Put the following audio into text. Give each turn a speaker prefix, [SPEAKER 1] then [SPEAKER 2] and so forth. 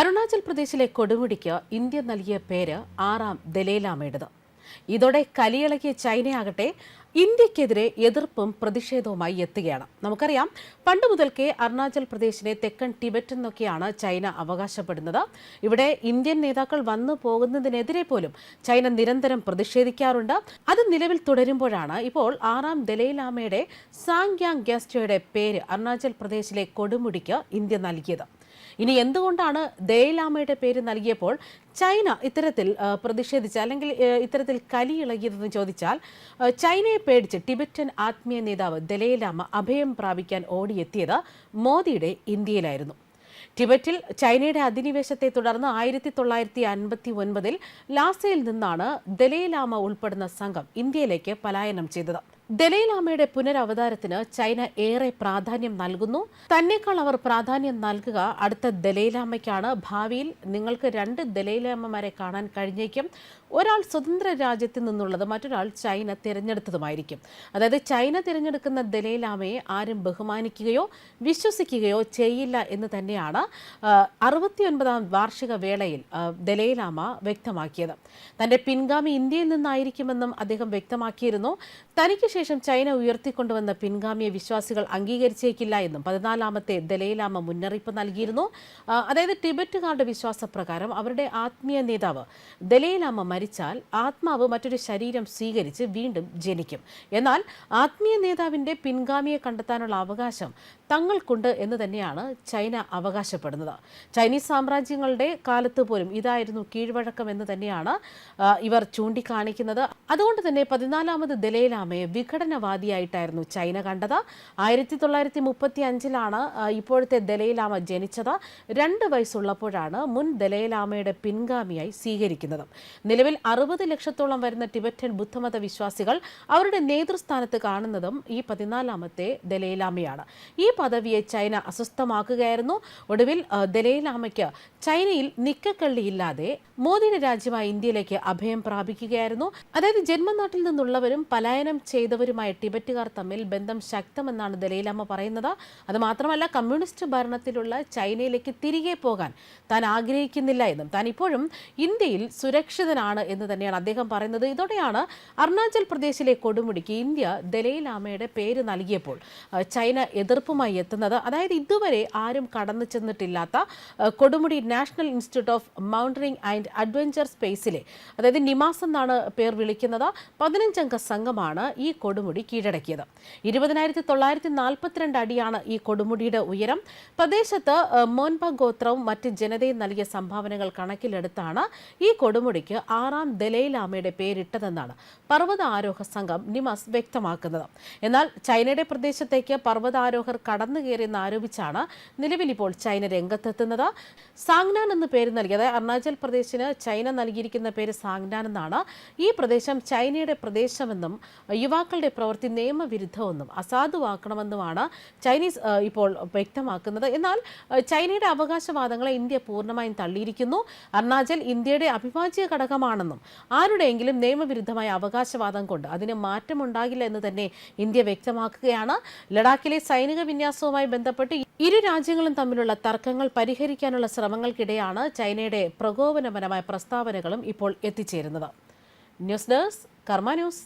[SPEAKER 1] അരുണാചൽ പ്രദേശിലെ കൊടുമുടിക്ക് ഇന്ത്യ നൽകിയ പേര് ആറാം ദലൈലാമയുടേത്. ഇതോടെ കലിയിളകിയ ചൈനയാകട്ടെ ഇന്ത്യക്കെതിരെ എതിർപ്പും പ്രതിഷേധവുമായി എത്തുകയാണ്. നമുക്കറിയാം പണ്ട് മുതൽക്കേ അരുണാചൽ പ്രദേശിനെ തെക്കൻ ടിബറ്റ് എന്നൊക്കെയാണ് ചൈന അവകാശപ്പെടുന്നത്. ഇവിടെ ഇന്ത്യൻ നേതാക്കൾ വന്നു പോകുന്നതിനെതിരെ പോലും ചൈന നിരന്തരം പ്രതിഷേധിക്കാറുണ്ട്. അത് നിലവിൽ തുടരുമ്പോഴാണ് ഇപ്പോൾ ആറാം ദലൈലാമയുടെ സാങ്യാങ് ഗ്യാസ്റ്റോയുടെ പേര് അരുണാചൽ പ്രദേശിലെ കൊടുമുടിക്ക് ഇന്ത്യ നൽകിയത്. ഇനി എന്തുകൊണ്ടാണ് ദയലാമയുടെ പേര് നൽകിയപ്പോൾ ചൈന ഇത്തരത്തിൽ പ്രതിഷേധിച്ച അല്ലെങ്കിൽ ഇത്തരത്തിൽ കലി ഇളകിയതെന്ന് ചോദിച്ചാൽ ചൈനയെ പേടിച്ച് ടിബറ്റൻ ആത്മീയ നേതാവ് ദലൈലാമ അഭയം പ്രാപിക്കാൻ ഓടിയെത്തിയത് മോദിയുടെ ഇന്ത്യയിലായിരുന്നു. ടിബറ്റിൽ ചൈനയുടെ അധിനിവേശത്തെ തുടർന്ന് ആയിരത്തി തൊള്ളായിരത്തി അൻപത്തി ഒൻപതിൽ ലാസയിൽ നിന്നാണ് ദലൈലാമ ഉൾപ്പെടുന്ന സംഘം ഇന്ത്യയിലേക്ക് പലായനം ചെയ്തത്. ദലൈലാമയുടെ പുനരവതാരത്തിന് ചൈന ഏറെ പ്രാധാന്യം നൽകുന്നു. തന്നെക്കാൾ അവർ പ്രാധാന്യം നൽകുക അടുത്ത ദലൈലാമയ്ക്കാണ്. ഭാവിയിൽ നിങ്ങൾക്ക് രണ്ട് ദലൈലാമമാരെ കാണാൻ കഴിഞ്ഞേക്കും. ഒരാൾ സ്വതന്ത്ര രാജ്യത്ത് നിന്നുള്ളത് മറ്റൊരാൾ ചൈന തിരഞ്ഞെടുത്തതുമായിരിക്കും. അതായത് ചൈന തിരഞ്ഞെടുക്കുന്ന ദലൈലാമയെ ആരും ബഹുമാനിക്കുകയോ വിശ്വസിക്കുകയോ ചെയ്യില്ല എന്ന് തന്നെയാണ് അറുപത്തിയൊൻപതാം വാർഷിക വേളയിൽ ദലൈലാമ വ്യക്തമാക്കിയത്. തന്റെ പിൻഗാമി ഇന്ത്യയിൽ നിന്നായിരിക്കുമെന്നും അദ്ദേഹം വ്യക്തമാക്കിയിരുന്നു. തനിക്ക് ശേഷം ചൈന ഉയർത്തിക്കൊണ്ടുവന്ന പിൻഗാമിയെ വിശ്വാസികൾ അംഗീകരിച്ചേക്കില്ല എന്നും പതിനാലാമത്തെ ദലൈലാമ മുന്നറിയിപ്പ് നൽകിയിരുന്നു. അതായത് ടിബറ്റുകാരുടെ വിശ്വാസപ്രകാരം അവരുടെ ആത്മീയ നേതാവ് ദലൈലാമ മരിച്ചാൽ ആത്മാവ് മറ്റൊരു ശരീരം സ്വീകരിച്ച് വീണ്ടും ജനിക്കും. എന്നാൽ ആത്മീയ നേതാവിന്റെ പിൻഗാമിയെ കണ്ടെത്താനുള്ള അവകാശം തങ്ങൾക്കുണ്ട് എന്ന് തന്നെയാണ് ചൈന അവകാശപ്പെടുന്നത്. ചൈനീസ് സാമ്രാജ്യങ്ങളുടെ കാലത്ത് പോലും ഇതായിരുന്നു കീഴ്വഴക്കം എന്ന് തന്നെയാണ് ഇവർ ചൂണ്ടിക്കാണിക്കുന്നത്. അതുകൊണ്ട് തന്നെ പതിനാലാമത് ദലൈലാമയെ വിഘടനവാദിയായിട്ടായിരുന്നു ചൈന കണ്ടത്. ആയിരത്തി തൊള്ളായിരത്തി മുപ്പത്തി അഞ്ചിലാണ് ഇപ്പോഴത്തെ ദലൈലാമ ജനിച്ചത്. രണ്ട് വയസ്സുള്ളപ്പോഴാണ് മുൻ ദലൈലാമയുടെ പിൻഗാമിയായി സ്വീകരിക്കുന്നത്. നിലവിൽ അറുപത് ലക്ഷത്തോളം വരുന്ന ടിബറ്റൻ ബുദ്ധമത വിശ്വാസികൾ അവരുടെ നേതൃസ്ഥാനത്ത് കാണുന്നതും ഈ പതിനാലാമത്തെ ദലൈലാമയാണ്. ഈ പദവിയെ ചൈന അസ്വസ്ഥമാക്കുകയായിരുന്നു. ഒടുവിൽ ദലൈലാമയ്ക്ക് ചൈനയിൽ നിക്കക്കള്ളിയില്ലാതെ മോദിയുടെ രാജ്യമായ ഇന്ത്യയിലേക്ക് അഭയം പ്രാപിക്കുകയായിരുന്നു. അതായത് ജന്മനാട്ടിൽ നിന്നുള്ളവരും പലായനം ചെയ്തവരുമായ ടിബറ്റുകാർ തമ്മിൽ ബന്ധം ശക്തമെന്നാണ് ദലൈലാമ പറയുന്നത്. അത് മാത്രമല്ല കമ്മ്യൂണിസ്റ്റ് ഭരണത്തിലുള്ള ചൈനയിലേക്ക് തിരികെ പോകാൻ താൻ ആഗ്രഹിക്കുന്നില്ല എന്നും താൻ ഇപ്പോഴും ഇന്ത്യയിൽ സുരക്ഷിതനാണ് എന്ന് തന്നെയാണ് അദ്ദേഹം പറയുന്നത്. ഇതോടെയാണ് അരുണാചൽ പ്രദേശിലെ കൊടുമുടിക്ക് ഇന്ത്യ ദലൈലാമയുടെ പേര് നൽകിയപ്പോൾ ചൈന എതിർപ്പുമായി എത്തുന്നത്. അതായത് ഇതുവരെ ആരും കടന്നു ചെന്നിട്ടില്ലാത്ത കൊടുമുടി National Institute of mountaineering and adventure സ്പേസിലെ അതായത് നിമാസ് എന്നാണ് പേർ വിളിക്കുന്നത് പതിനഞ്ചംഗ സംഘമാണ് ഈ കൊടുമുടി കീഴടക്കിയത്. ഇരുപതിനായിരത്തി തൊള്ളായിരത്തി നാൽപ്പത്തിരണ്ട് അടിയാണ് ഈ കൊടുമുടിയുടെ ഉയരം. പ്രദേശത്ത് മോൻപ ഗോത്രവും മറ്റ് ജനതയും നൽകിയ സംഭാവനകൾ കണക്കിലെടുത്താണ് ഈ കൊടുമുടിക്ക് ആറാം ദലൈലാമയുടെ പേരിട്ടതെന്നാണ് പർവത ആരോഹ സംഘം നിമാസ് വ്യക്തമാക്കുന്നത്. എന്നാൽ ചൈനയുടെ പ്രദേശത്തേക്ക് പർവതാരോഹർ കടന്നു കയറിയെന്ന് ആരോപിച്ചാണ് നിലവിൽ ഇപ്പോൾ ചൈന രംഗത്തെത്തുന്നത്. സാങ്നാൻ എന്ന് പേര് നൽകിയത് അരുണാചൽ പ്രദേശിന് ചൈന നൽകിയിരിക്കുന്ന പേര് സാങ്നാൻ എന്നാണ്. ഈ പ്രദേശം ചൈനയുടെ പ്രദേശമെന്നും യുവാക്കളുടെ പ്രവൃത്തി നിയമവിരുദ്ധമെന്നും അസാധുവാക്കണമെന്നുമാണ് ചൈനീസ് ഇപ്പോൾ വ്യക്തമാക്കുന്നത്. എന്നാൽ ചൈനയുടെ അവകാശവാദങ്ങളെ ഇന്ത്യ പൂർണമായും തള്ളിയിരിക്കുന്നു. അരുണാചൽ ഇന്ത്യയുടെ അവിഭാജ്യ ഘടകമാണെന്നും ആരുടെയെങ്കിലും നിയമവിരുദ്ധമായ അവകാശവാദം കൊണ്ട് അതിന് മാറ്റമുണ്ടാകില്ല എന്ന് തന്നെ ഇന്ത്യ വ്യക്തമാക്കുകയാണ്. ലഡാക്കിലെ സൈനിക വിന്യാസവുമായി ബന്ധപ്പെട്ട് ഇരു രാജ്യങ്ങളും തമ്മിലുള്ള തർക്കങ്ങൾ പരിഹരിക്കാനുള്ള ശ്രമങ്ങൾക്കിടെയാണ് ചൈനയുടെ പ്രകോപനപരമായ പ്രസ്താവനകളും ഇപ്പോൾ എത്തിച്ചേരുന്നത്. News desk Karma news.